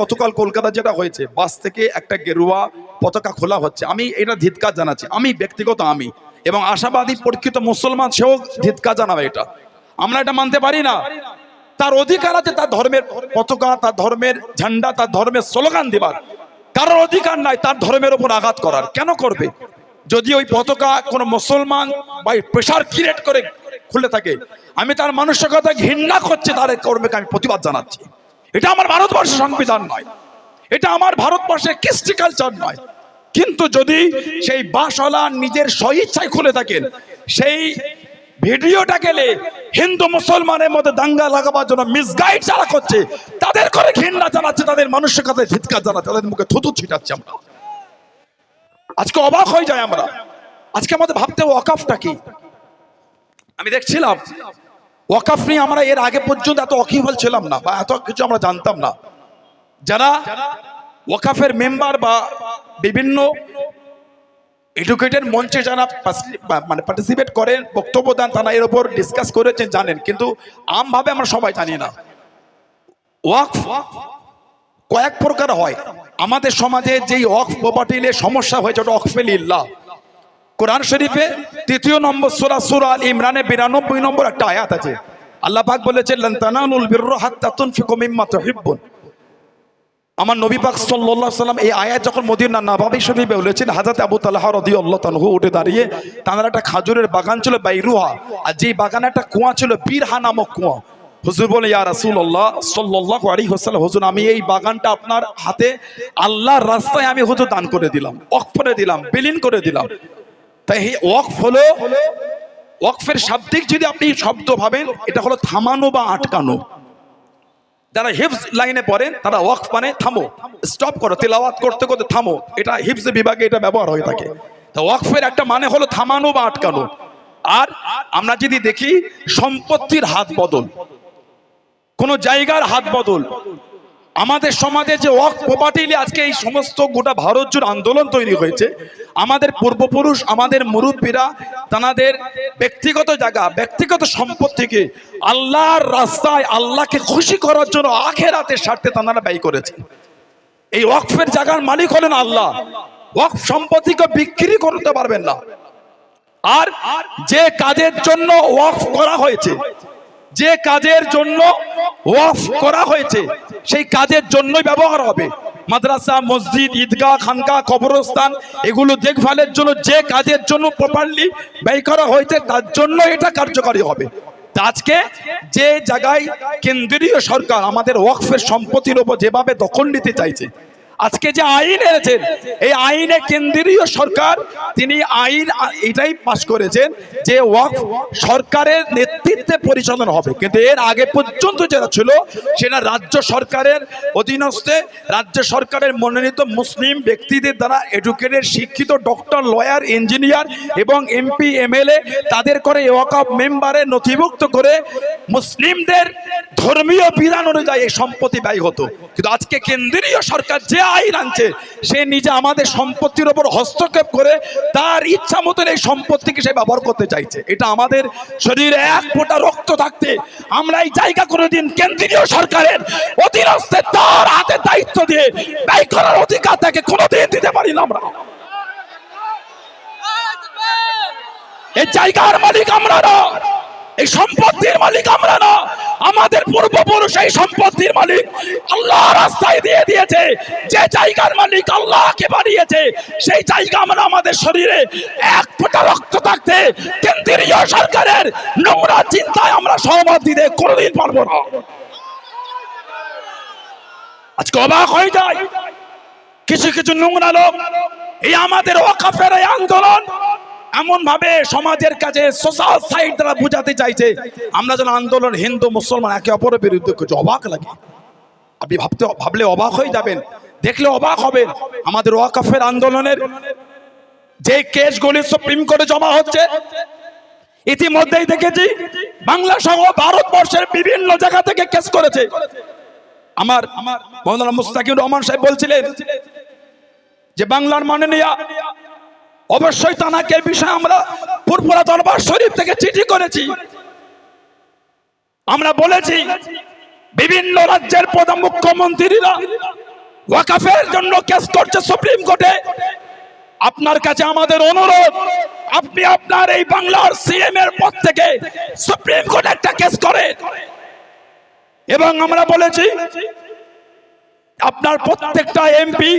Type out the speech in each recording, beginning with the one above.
গতকাল কলকাতা যেটা হয়েছে, বাস থেকে একটা গেরুয়া পতাকা খোলা হচ্ছে। আমি এটা ধিৎকার জানাচ্ছি। আমি ব্যক্তিগত আমি। এবং আশাবাদী পরীক্ষিত মুসলমান সেও ধিৎকার জানাবে এটা। আমরা এটা মানতে পারি না। তার অধিকার আছে, তার ধর্মের পতাকা, তার ধর্মের ঝান্ডা, তার ধর্মের স্লোগান দেবার। কারোর অধিকার নাই, তার ধর্মের ওপর আঘাত করার। কেন করবে? যদি ওই পতাকা কোনো মুসলমান বা প্রেশার ক্রিয়েট করে খুলে থাকে, আমি তার মানসিকতা ঘৃণা করছে, তার কর্মকে আমি প্রতিবাদ জানাচ্ছি। এটা আমার ভারতবর্ষের সংবিধান নয়। এটা আমার ভারতবর্ষের কৃষ্টি কালচার নয়। কিন্তু যদি সেই বাসওয়ালা নিজের স্বইচ্ছায় খুলে থাকেন, সেই ভিডিওটা গেলে হিন্দু মুসলমানের মধ্যে দাঙ্গা লাগাবার জন্য মিসগাইড যারা করছে, তাদের করে ঘৃণা জানাচ্ছে, তাদের মানসিকতায় ধিৎকার জানাচ্ছে, তাদের মুখে থুতু ছিটাচ্ছে আমরা। আজকে অবাক হয়ে যায় আমরা। আজকে আমাদের ভাবতে ওয়াকাফটা কি? আমি দেখছিলাম ওয়াকাফ নিয়ে আমরা এর আগে পর্যন্ত এত অকিফল ছিলাম না বা এত কিছু আমরা জানতাম না। যারা ওয়াকাফের মেম্বার বা বিভিন্ন এডুকেটেড মঞ্চে যারা মানে পার্টিসিপেট করেন, বক্তব্য দেন, তারা এর উপর ডিসকাস করেছেন, জানেন। কিন্তু আমভাবে আমরা সবাই জানি না। ওয়াকফ কয়েক প্রকার হয়। আমাদের সমাজে যেই ওয়াকফ প্রপার্টি নিয়ে সমস্যা হয়েছে, ওটা ওয়াকফে লিল্লাহ কোরআন শরীফে তৃতীয় নম্বর সূরা সূরা আল ইমরানে 92 নম্বর একটা আয়াত আছে। আল্লাহ পাক মিম্মা আমার নবী পাক সাল্লাম এই আয়াত যখন মদিনা নববী শরীফে বলেছেন হযরত আবু তালহা রাদিয়াল্লাহু তাআলা উঠে দাঁড়িয়ে তাদের একটা খাজুরের বাগান ছিল বাইরুহা, আর যেই বাগানে একটা কুয়া ছিল বীরহা নামক কুয়া। হুজুর বলে, ইয়া রাসূলুল্লাহ সাল্লাল্লাহু আলাইহি ওয়াসাল্লাম, হুজুর, আমি এই বাগানটা আপনার হাতে আল্লাহর রাস্তায় আমি হুজুর দান করে দিলাম ওয়াকফ করে দিলাম, বিলীন করে দিলাম। তাই ওয়াকফ হলো, ওয়াকফের শাব্দিক যদি আপনি শব্দ ভাবেন, এটা হলো থামানো বা আটকানো। যারা হিফজ লাইনে পড়েন, তারা ওয়াকফ মানে থামো, স্টপ করো, তেলাওয়াত করতে করতে থামো। এটা হিফজ বিভাগে এটা ব্যবহার হয়ে থাকে। তো ওয়াকফের একটা মানে হলো থামানো বা আটকানো। আর আমরা যদি দেখি, সম্পত্তির হাত বদল। কোন জায়গার হাত বদল। আমাদের সমাজে যে ওয়াক প্রপার্টি আজকে এই সমস্ত গোটা ভারত জুড়ে আন্দোলন তৈরি হয়েছে আমাদের পূর্বপুরুষ, আমাদের মুরব্বীরা তাদের ব্যক্তিগত জায়গা, ব্যক্তিগত সম্পত্তিকে আল্লাহর রাস্তায় আল্লাহকে খুশি করার জন্য আখের আখেরাতের স্বার্থে তারা ব্যয় করেছে। এই ওয়াকফের জায়গার মালিক হলেন আল্লাহ। ওয়াকফ সম্পত্তিকে বিক্রি করতে পারবেন না। আর যে কাজের জন্য ওয়াকফ করা হয়েছে, যে কাজের জন্য ওয়াকফ করা হয়েছে, সেই কাজের জন্যই ব্যবহার হবে। মাদ্রাসা, মসজিদ, ঈদগাহ খানকা কবরস্থান, এগুলো দেখভালের জন্য, যে কাজের জন্য প্রপারলি ব্যয় করা হয়েছে, তার জন্য এটা কার্যকরী হবে। আজকে যে জায়গায় কেন্দ্রীয় সরকার আমাদের ওয়াকফের সম্পত্তির উপর যেভাবে দখল নিতে চাইছে, আজকে যে আইন এনেছেন, এই আইনে কেন্দ্রীয় সরকার, তিনি আইন এটাই পাশ করেছেন যে ওয়াকফ সরকারের নেতৃত্বে পরিচালনা হবে। কিন্তু এর আগে পর্যন্ত যেটা ছিল, সেটা রাজ্য সরকারের অধীনস্থে, রাজ্য সরকারের মনোনীত মুসলিম ব্যক্তিদের দ্বারা এডুকেটেড শিক্ষিত ডক্টর লয়ার ইঞ্জিনিয়ার এবং এমপি এমএলএ তাদের করে ওয়াকফ মেম্বারে নথিভুক্ত করে মুসলিমদের ধর্মীয় বিধান অনুযায়ী এই সম্পত্তি ব্যয় হতো। কিন্তু আজকে কেন্দ্রীয় সরকার যে আইন আনছে, সে নিজে আমাদের সম্পত্তির ওপর হস্তক্ষেপ করে তার ইচ্ছা মতন এই সম্পত্তিকে সে ব্যবহার করতে চাইছে। এটা আমাদের শরীরে এক ফোঁটা রক্ত থাকতে, আমরা এই জায়গা করে দিন কেন্দ্রীয় সরকারের অধীনস্থে তার হাতে দায়িত্ব দিয়ে ব্যয় করার অধিকার তাকে কোনোদিন দিতে পারি না আমরা। এই জায়গার মালিক আমরা না এই সম্পত্তির মালিক আমরা না। আমাদের পূর্বপুরুষ এই সম্পত্তির মালিক। আল্লাহ রাস্তায় দিয়ে দিয়েছে। যে জায়গার মালিক আল্লাহকে বানিয়েছে, সেই জায়গা আমরা আমাদের শরীরে এক ফোঁটা রক্ত থাকতে কেন্দ্রীয় সরকারের নোংরা চিন্তায় আমরা সহমত দিতে কোনোদিন পারব না। আজকে অবাক হয়ে যায়। কিছু কিছু নোংরা লোক এই আমাদের ওয়াকাফের এই আন্দোলন এমন ভাবে সমাজের কাছে সোশ্যাল সাইড দ্বারা বুঝাতে চাইছে, আমরা যেন আন্দোলন হিন্দু, মুসলমান একে অপরের বিরুদ্ধে কিছু অবাক লাগে। আপনি ভাবতে, ভাবলে অবাক হয়ে যাবেন, দেখলে অবাক হবেন, আমাদের ওয়াকাফের আন্দোলনের যে কেসগুলি সুপ্রিম কোর্টে জমা হচ্ছে, ইতিমধ্যেই দেখেছি, বাংলা সহ ভারতবর্ষের বিভিন্ন জায়গা থেকে কেস করেছে। আমার মৌলানা মুস্তাকিম রহমান সাহেব বলছিলেন যে, বাংলার মাননীয়া অবশ্যই তানাকে বিষয়ে আমরা পুরপুরা দরবার শরীফ থেকে চিঠি করেছি। আমরা বলেছি, বিভিন্ন রাজ্যের প্রধান মুখ্যমন্ত্রীরা ওয়াকাফের জন্য কেস করছে সুপ্রিম কোর্টে। আপনার কাছে আমাদের অনুরোধ, আপনি আপনার এই বাংলার সিএম এর পদ থেকে সুপ্রিম কোর্টে একটা কেস করেন। এবং আমরা বলেছি, আপনার প্রত্যেকটা এমপি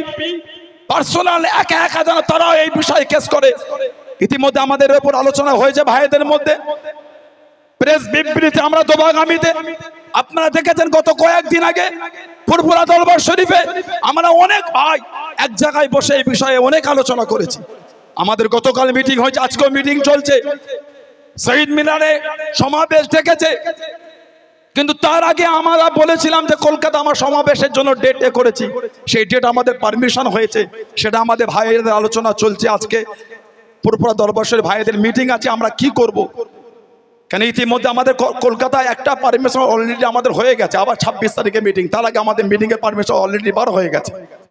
পার্সোনাল একা একা যেন তারা এই বিষয়ে কেস করে। ইতিমধ্যে আমাদের ওপর আলোচনা হয়েছে ভাইদের মধ্যে। প্রেস বিবৃতি আমরা দেবো আগামীতে। আপনারা দেখেছেন গত কয়েকদিন আগে ফুরফুরা দরবার শরীফে আমরা অনেক ভাই এক জায়গায় বসে এই বিষয়ে অনেক আলোচনা করেছি। আমাদের গতকাল মিটিং হয়েছে, আজকেও মিটিং চলছে। শহীদ মিনারে সমাবেশ ডেকেছে। কিন্তু তার আগে আমরা বলেছিলাম যে কলকাতা আমার সমাবেশের জন্য ডেট এ করেছি। সেই ডেট আমাদের পারমিশন হয়েছে। সেটা আমাদের ভাইয়েদের আলোচনা চলছে আজকে। পুরপুরা দরবাসের ভাইয়েদের মিটিং আছে, আমরা কি করব। কেন ইতিমধ্যে আমাদের কলকাতায় একটা পারমিশন অলরেডি আমাদের হয়ে গেছে। আবার ছাব্বিশ তারিখে মিটিং তার আগে আমাদের মিটিংয়ের পারমিশন অলরেডি বার হয়ে গেছে।